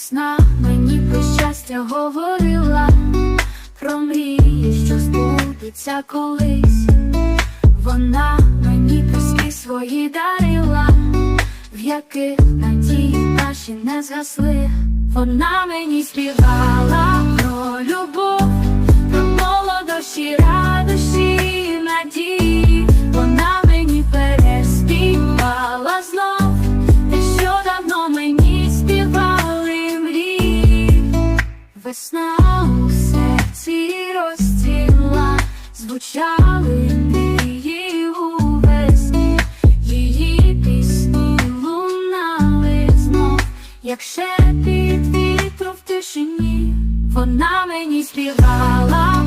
Весна мені про щастя говорила, про мрії, що збудуться колись. Вона мені піски свої дарила, в яких надії наші не згасли. Вона мені співала Весна у серці розцвіла, звучали мрії у весні, її пісні лунали знов, як під вітру в тишині, вона мені співала